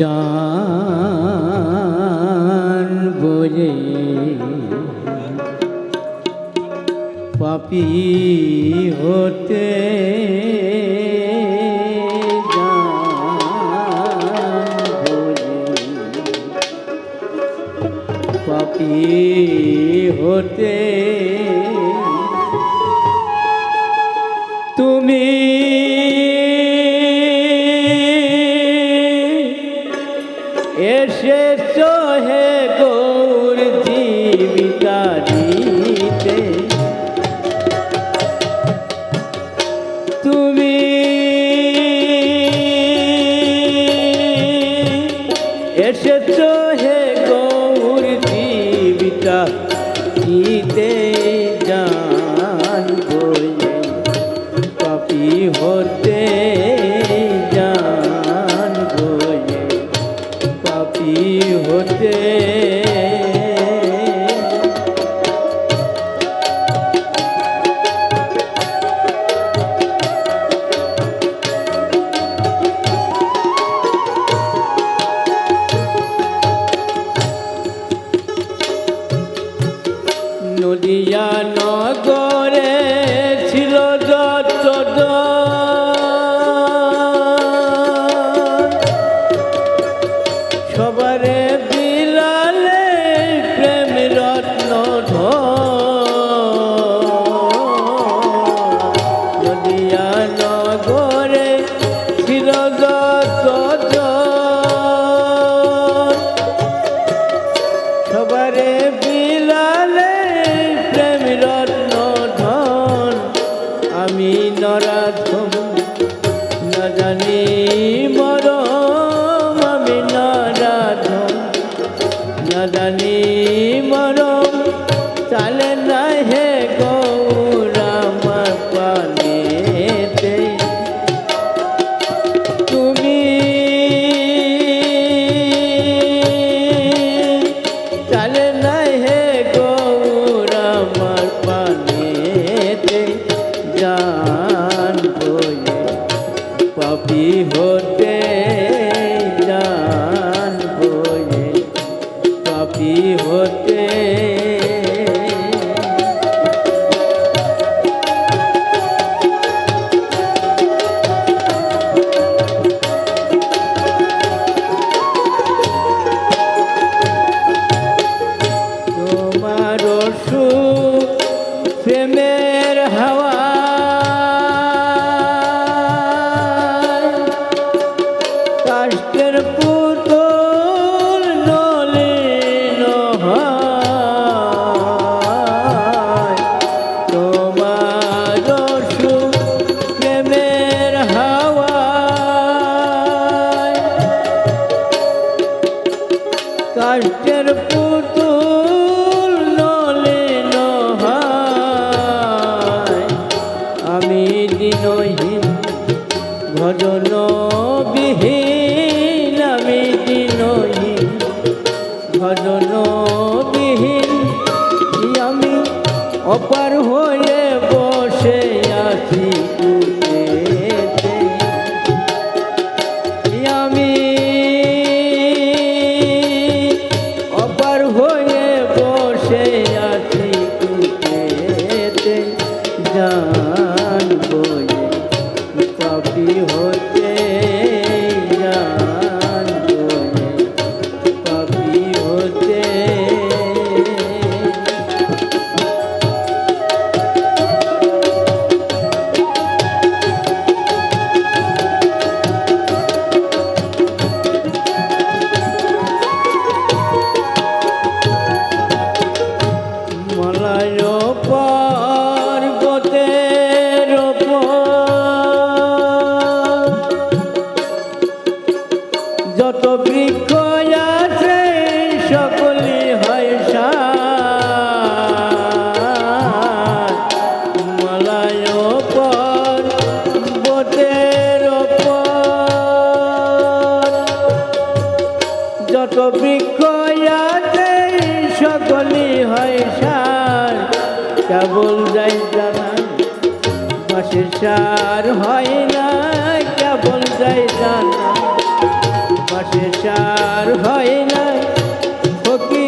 জান বলে পাপি হতে পাপি হতে তুমি পাপি নরাধম না জানি মরম আমি নরাধম। না জানি মরম হতে জান বলে পাপি হতে তোমার সু প্রেমের কাষ্টের পুতুল নলিন হয় আমি দিনহীন ভজন বিহীন আমি দিনহীন ভজন বিহীন আমি অপার বলে পাপি হতে যত বিক্রয়াতে সকলি হয় সার। কেবল যাই জানা মাসের সার হয় না, কেবল যাই জানা মাসের সার হয় না। ফকি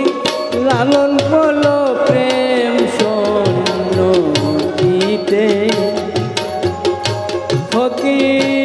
লালন বলো প্রেম সন্নতিতে ফকির